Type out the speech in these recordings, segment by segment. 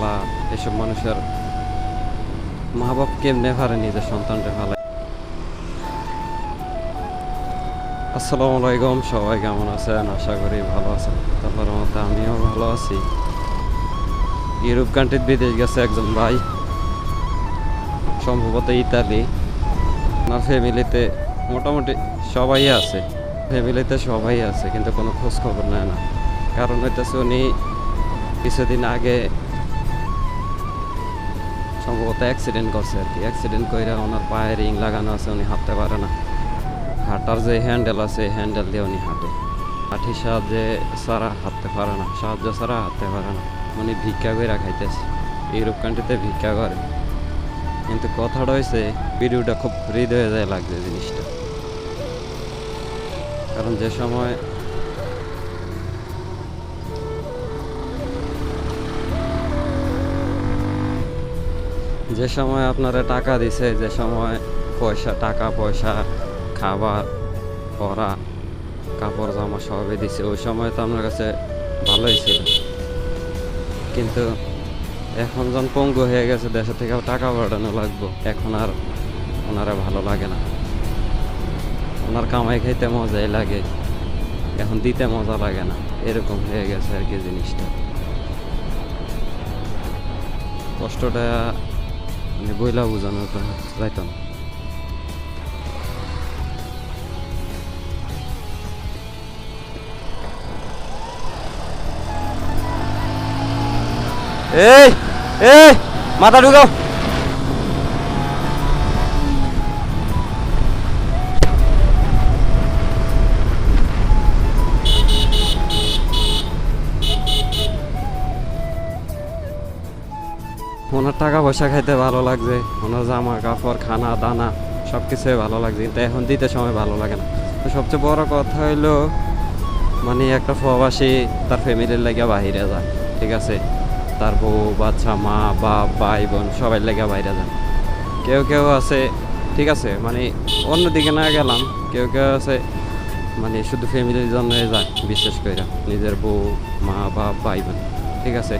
আল্লাহ এসব মানুষের মা বাপ কেমনে পারে নিজের সন্তানকে ভালো আসসালামু আলাইকুম, সবাই কেমন আছেন? আশা করি ভালো আছেন। তারপর মতো আমিও ভালো আছি। ইউরোপ কান্ট্রির বিদেশ গেছে একজন ভাই, সম্ভবত ইতালি। আমার ফ্যামিলিতে মোটামুটি সবাই আছে। ফ্যামিলিতে সবাই আছে, কিন্তু কোনো খোঁজ খবর নেয় না। কারণ হইতেছে উনি কিছুদিন আগে সম্ভবত অ্যাক্সিডেন্ট করছে আর কি। অ্যাক্সিডেন্ট করে ওনার পায়ে রিং লাগানো আছে, উনি হাঁটতে পারে না। হাঁটার যে হ্যান্ডেল আছে হ্যান্ডেল দিয়ে উনি হাঁটে। লাঠির সাহায্যে ছাড়া হাঁটতে পারে না, সাহায্য ছাড়া হাঁটতে পারে না। উনি ভিক্ষা করে খাইতেছে ইউরোপ কান্ট্রিতে ভিক্ষা করে। কিন্তু কথাটা হয়েছে ভিডিওটা খুব হৃদয়ে যায় লাগছে জিনিসটা। কারণ যে সময় যে সময় আপনারা টাকা দিছে, যে সময় পয়সা, টাকা, পয়সা, খাবার পরা কাপড় জামা সবই দিছে, ওই সময় তো আপনার কাছে ভালোই ছিল। কিন্তু এখন যখন পঙ্গু হয়ে গেছে, দেশে থেকে টাকা পাঠানো লাগবো, এখন আর ওনারা ভালো লাগে না। ওনার কামাই খাইতে মজাই লাগে, এখন দিতে মজা লাগে না, এরকম হয়ে গেছে আর কি জিনিসটা। কষ্টটা মানে বইলা বোঝানো তো যাইতো না এই এই মাথা ঢুকাও ওনার টাকা পয়সা খাইতে ভালো লাগছে, ওনার জামা কাপড় খানা, দানা সব কিছুই ভালো লাগছে, কিন্তু এখন দিতে সময় ভালো লাগে না। তো সবচেয়ে বড় কথা হইল মানে একটা প্রবাসী তার ফ্যামিলির লাগে বাহিরে যায়, ঠিক আছে? তার বউ, বাচ্চা, মা, বাপ, ভাই, বোন, সবাই লেগে বাইরে যান কেউ কেউ আছে, ঠিক আছে? মানে অন্যদিকে না গেলাম, কেউ কেউ আছে মানে শুধু ফ্যামিলির জন্যই যায়, বিশেষ করে নিজের বউ, মা, বাপ, ভাই, বোন, ঠিক আছে?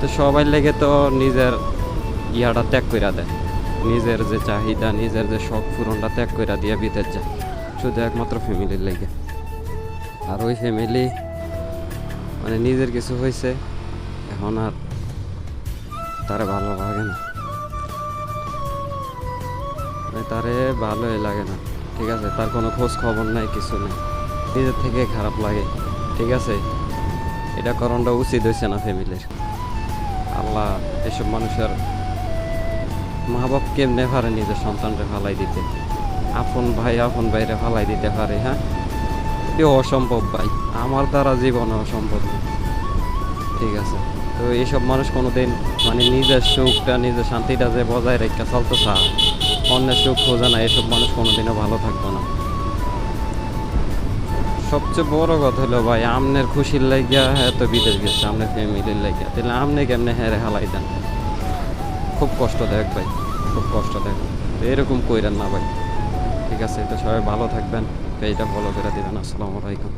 তো সবাই লেগে তো নিজের ইয়াটা ত্যাগ করে দেয়। নিজের যে চাহিদা, নিজের যে শখ পূরণটা ত্যাগ করে দিয়ে বিদেশ যায়। শুধু একমাত্র ফ্যামিলির লেগে। আর ওই ফ্যামিলি মানে নিজের কিছু হয়েছে এখন আর তারে ভালো লাগে না। মানে তারে ভালোই লাগে না। ঠিক আছে, তার কোনো খোঁজ খবর নাই, কিছু নেই। নিজের থেকে খারাপ লাগে। ঠিক আছে, এটা করণটা উচিত হয়েছে না ফ্যামিলির। আল্লাহ এসব মানুষের মা বাপ কেমনে পারে নিজের সন্তানকে ফালাই দিতে? আপন ভাই, আপন ভাইরে ফালাই দিতে পারে হ্যাঁ? এটি অসম্ভব ভাই, আমার দ্বারা জীবনে অসম্ভব। ঠিক আছে, তো এইসব মানুষ কোনোদিন মানে নিজের সুখটা, নিজের শান্তিটা যে বজায় রেখে চলতে চায় অন্যের সুখ খোঁজে না, এসব মানুষ কোনোদিনও ভালো থাকবে না। সবচেয়ে বড় কথা হলো ভাই, আমনের খুশির লাগিয়া এত তো বিদেশ গেছে, আমনের ফ্যামিলির লাগিয়া তাহলে আমনে কেমনে হ্যাঁ হালাই দেন? খুব কষ্ট দেখ ভাই, খুব কষ্ট দেখ। এরকম কইরেন না ভাই। ঠিক আছে এটা সবাই ভালো থাকবেন। এটা ফলো করে দেবেন। আসসালামু আলাইকুম।